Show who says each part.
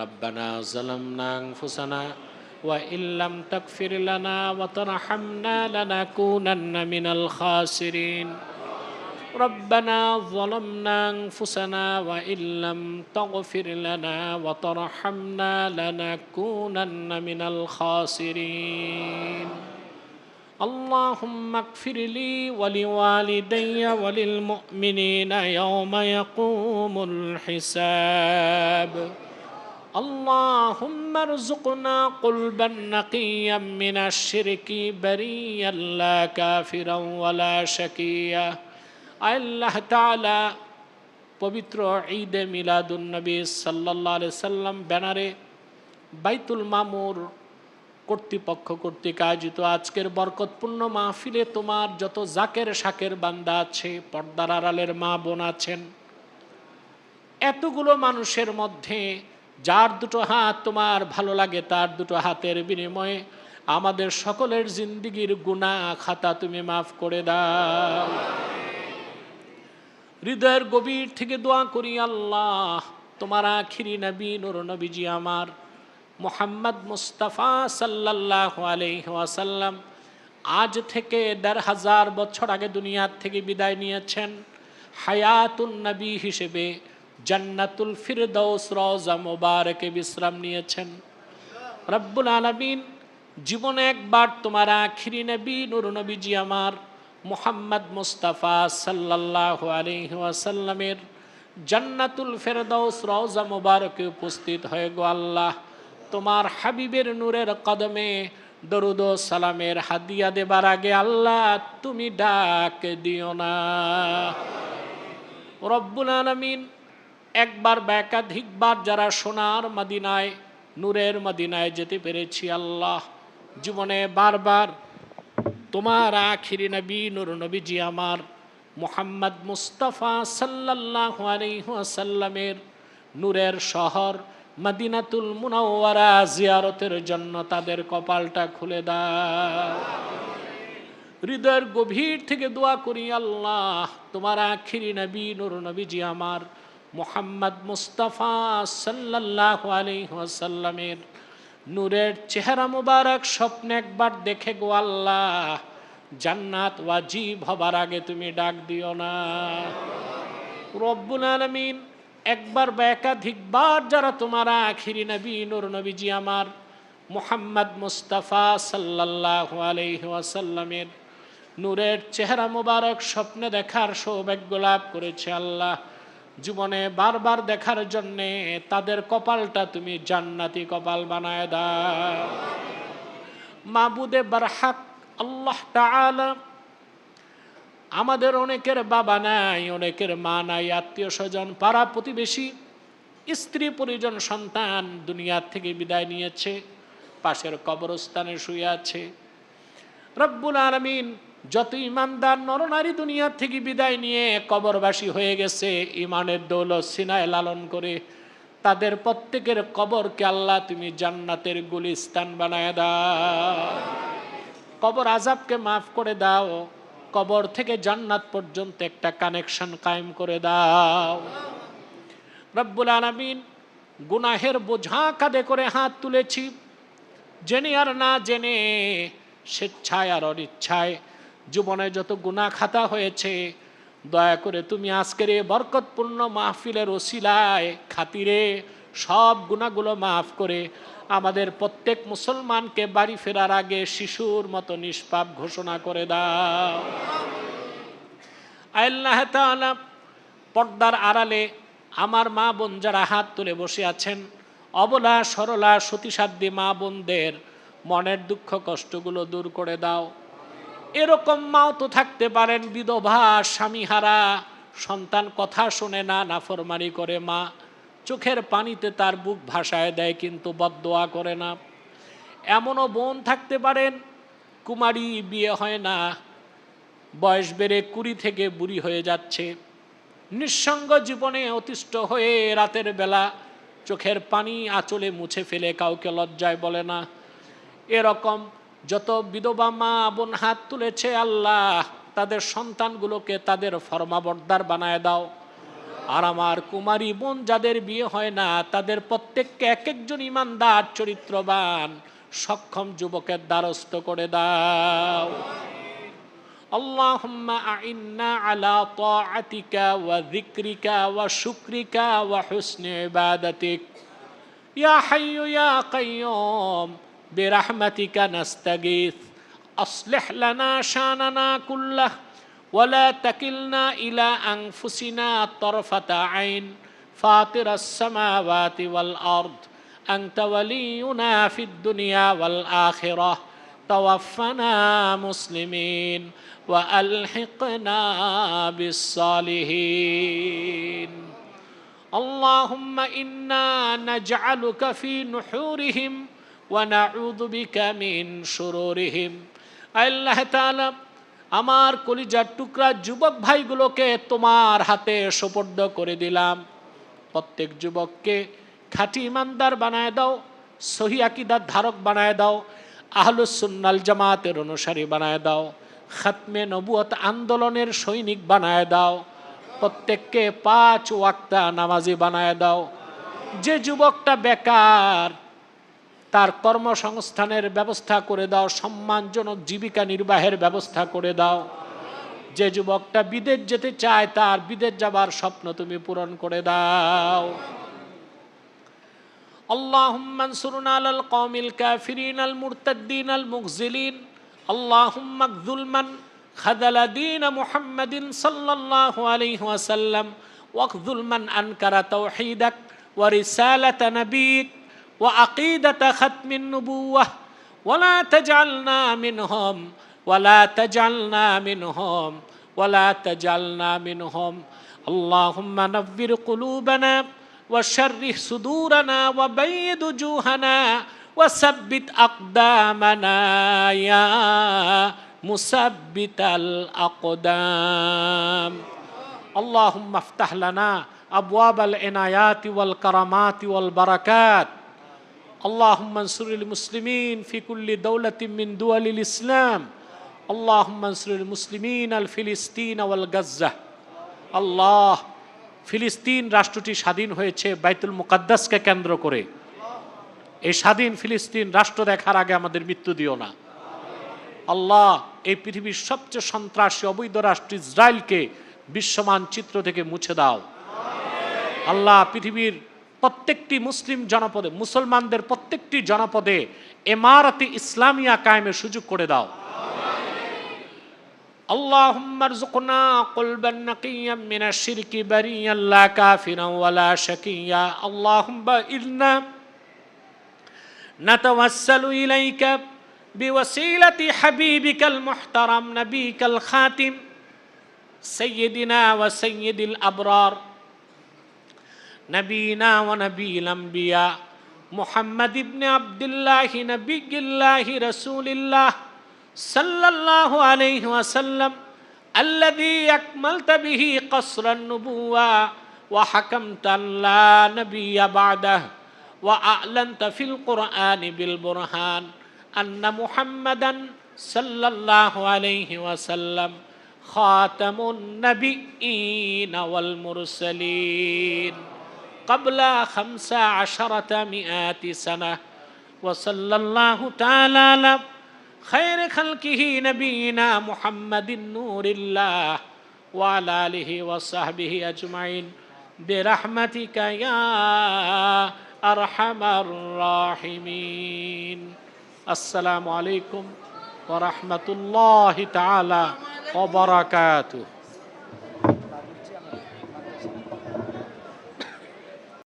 Speaker 1: ربنا ظلمنا أنفسنا وإن لم تغفر لنا وترحمنا لنكونن من الخاسرين. ربنا ظلمنا أنفسنا وإن لم تغفر لنا وترحمنا لنكونن من الخاسرين. اللهم اغفر لي ولوالدي وللمؤمنين يوم يقوم الحساب. اللهم ارزقنا قلبا نقيا من الشرك بريا لا كافرا ولا شكيا আল্লাহ তাআলা পবিত্র ঈদে মিলাদুন নবী সাল্লাল্লাহু আলাইহি সাল্লাম ব্যানারে বাইতুল মামুর কর্তৃপক্ষ কর্তৃক আয়োজিত আজকের বরকতপূর্ণ মাহফিলে তোমার যত জাকের শাকের বান্দা আছে পর্দার আড়ালের মা বোন আছেন এতগুলো মানুষের মধ্যে যার দুটো হাত তোমার ভালো লাগে, তার দুটো হাতের বিনিময়ে আমাদের সকলের জিন্দিগির গুণা খাতা তুমি মাফ করে দাও। হৃদয়ের গভীর থেকে দোয়া করি, আল্লাহ, তোমার আখিরি নবী, নুর নবীজি আমার, মোহাম্মদ মুস্তাফা সাল্লাহ আলহাসাল্লাম আজ থেকে দেড় হাজার বছর আগে দুনিয়ার থেকে বিদায় নিয়েছেন। হায়াতুন নবী হিসেবে জান্নাতুল ফিরদৌস রওজা মোবারকে বিশ্রাম নিয়েছেন। রব্বুল আলমিন জীবনে একবার তোমার আখিরি নবী, নুর নবীজি আমার মোহাম্মদ মুস্তাফা সাল্লাহ আলহিহাসাল্লামের জান্নাতুল ফেরদৌস রওজা মোবারকে উপস্থিত হয়ে গো আল্লাহ, তোমার হাবিবের নূরের কদমে দরুদ সালামের হাদিয়া দেবার আগে আল্লাহ তুমি ডাক দিও না। রব্বুল আলমিন একবার বা একাধিকবার যারা সোনার মদিনায়, নূরের মদিনায় যেতে পেরেছি আল্লাহ। জীবনে বারবার তোমার আখিরি নবী, নুর নবীজি আমার মোহাম্মদ মুস্তফা সাল্লাহ আলহাসাল্লামের নূরের শহর মদিনাতুল মুনাওয়ারা জিয়ারতের জন্য তাদের কপালটা খুলে দাও। হৃদয়ের গভীর থেকে দোয়া করি আল্লাহ, তোমার আখিরি নবী, নুর নবীজি আমার মোহাম্মদ মুস্তফা সাল্লাহ আলহাসাল্লামের নূরের চেহারা মুবারক স্বপ্নে একবার দেখে গো আল্লাহ, জান্নাত ওয়াজিব হবার আগে তুমি ডাক দিও না। রব্বুল আলমিন, একবার বা একাধিকবার যারা তোমার আখিরি নবী, নুর নবীজি আমার মোহাম্মদ মুস্তাফা সাল্লাহ আলহাসাল্লামের নূরের চেহারা মুবারক স্বপ্নে দেখার সৌভাগ্য লাভ করেছে আল্লাহ। জীবনে বারবার দেখার জন্যে তাদের কপালটা তুমি জান্নাতি কপাল বানায় দাও। মাবুদে বারহাক, আল্লাহ আমাদের অনেকের বাবা নাই, অনেকের মা নাই, আত্মীয় স্বজন, পাড়া প্রতিবেশী, স্ত্রী পরিজন, সন্তান দুনিয়ার থেকে বিদায় নিয়েছে, পাশের কবরস্থানে শুয়ে আছে। রব্বুল আলমিন যত ইমানদার নরনারী দুনিয়ার থেকে বিদায় নিয়ে কবরবাসী হয়ে গেছে, ইমানের দৌলত সিনায় লালন করে তাদের প্রত্যেকের কবরকে আল্লাহ তুমি জান্নাতের গুলিস্তান বানায় দাও। কবর আজাবকে মাফ করে দাও, কবর থেকে জান্নাত পর্যন্ত একটা কানেকশন কায়েম করে দাও। রব্বুল আলমিন গুনাহের বোঝা কাঁধে করে হাত তুলেছি, জেনে আর না জেনে স্বেচ্ছায় আর অনিচ্ছায় জীবনে যত গুণা খাতা হয়েছে, দয়া করে তুমি আজকের এই বরকতপূর্ণ মাহফিলের ওসিলায়, খাতিরে সব গুণাগুলো মাফ করে আমাদের প্রত্যেক মুসলমানকে বাড়ি ফেরার আগে শিশুর মতো নিষ্পাপ ঘোষণা করে দাও। আল্লাহ পর্দার আড়ালে আমার মা বোন যারা হাত তুলে বসে আছেন, অবলা, সরলা, সতীসাধ্যী মা বোনদের মনের দুঃখ কষ্টগুলো দূর করে দাও। এরকম মাও তো থাকতে পারেন, বিধবা, স্বামীহারা, সন্তান কথা শোনে না, নাফরমানি করে মা। চোখের পানিতে তার বুক ভাসায় দেয়, কিন্তু বদদোয়া করে না। এমনও বোন থাকতে পারেন, কুমারী বিয়ে হয় না, বয়স বেড়ে কুড়ি থেকে বুড়ি হয়ে যাচ্ছে। নিঃসঙ্গ জীবনে অতিষ্ঠ হয়ে রাতের বেলা চোখের পানি আঁচলে মুছে ফেলে, কাউকে লজ্জায় বলে না। এরকম যত বিধবা মা বোন হাত তুলেছে আল্লাহ তাদের সন্তানগুলোকে তাদের ফরমাবর্দার বানায় দাও আর আমার কুমারী বোন যাদের বিয়ে হয় না তাদের প্রত্যেককে এক একজন ইমানদার চরিত্রবান সক্ষম যুবকের দ্বারস্থ করে দাও اللهم أعنا على طاعتك وذكرك وشكرك وحسن عبادتك يا حي يا قيوم برحمتك نستغيث. أصلح لنا شاننا كله ولا تكلنا إلى أنفسنا طرفة عين. فاطر السماوات والأرض أنت ولينا في الدنيا والآخرة. توفنا مسلمين وألحقنا بالصالحين. اللهم إنا نجعلك في نحورهم ওয়ানাউদু বিকা মিন শুরুরিহিম। আল্লাহ তাআলা আমার কলিজার টুকরা যুবক ভাইগুলোকে তোমার হাতে সোপর্দ করে দিলাম। প্রত্যেক যুবককে খাঁটি ইমানদার বানায় দাও, সহি আকিদার ধারক বানায় দাও, আহলুসুন্নাল জামাতের অনুসারী বানায় দাও, খাতমে নবুয়ত আন্দোলনের সৈনিক বানায় দাও, প্রত্যেককে পাঁচ ওয়াক্তা নামাজি বানায় দাও। যে যুবকটা বেকার তার কর্মসংস্থানের ব্যবস্থা করে দাও সম্মানজনক জীবিকা নির্বাহের ব্যবস্থা করে দাও যে যুবকটা বিদেশ যেতে চায় তার বিদেশ যাবার স্বপ্ন তুমি পূরণ করে দাও اللهم انصرنا على القوم الكافرين المرتدين المخزلين اللهم اخذل من خذل دين محمد صلى الله عليه وسلم واخذل من انكر توحيدك ورساله نبيك وعقيدة ختم النبوة. ولا تجعلنا منهم ولا تجعلنا منهم ولا تجعلنا منهم. اللهم نور قلوبنا وشرح صدورنا وبيض وجوهنا وثبت أقدامنا يا مثبت الأقدام. اللهم افتح لنا أبواب العنايات والكرامات والبركات. আল্লাহ মনসুরুল মুসলিমিন ফিকুল্লি দৌলতিমিন দুয়ালিল ইসলাম। আল্লাহ মনসুরুল মুসলিমিন আল ফিলিস্তিন আল গাজ্জা। আল্লাহ, ফিলিস্তিন রাষ্ট্রটি স্বাধীন হয়েছে বাইতুল মুকাদ্দাসকে কেন্দ্র করে। এই স্বাধীন ফিলিস্তিন রাষ্ট্র দেখার আগে আমাদের মৃত্যু দিও না। আল্লাহ, এই পৃথিবীর সবচেয়ে সন্ত্রাসী অবৈধ রাষ্ট্র ইসরায়েলকে বিশ্বমান চিত্র থেকে মুছে দাও। আল্লাহ, পৃথিবীর প্রত্যেকটি মুসলিম জনপদে মুসলমানদের প্রত্যেকটি জনপদে এমারতি ইসলামিয়া কায়েমের সুযোগ করে দাও اللهم ارزقنا قلبا نقيا من الشرك بريا لا كافرا ولا شقيا اللهم إنا نتوسل إليك بوسيلة حبيبك المحترم نبيك الخاتم سيدنا وسيد الأبرار نبينا ونبي الأنبياء محمد بن عبد الله نبي الله رسول الله صلى الله عليه وسلم الذي أكملت به قصر النبوة وحكمت لا نبي بعده وأعلنت في القرآن بالبرهان أن محمدا صلى الله عليه وسلم خاتم النبيين والمرسلين. قبل خمس عشرة مئات سنة. وصلى الله تعالى على خير خلقه نبينا محمد نور الله وعلى آله وصحبه أجمعين. برحمتك يا أرحم الراحمين. السلام عليكم ورحمة الله تعالى وبركاته.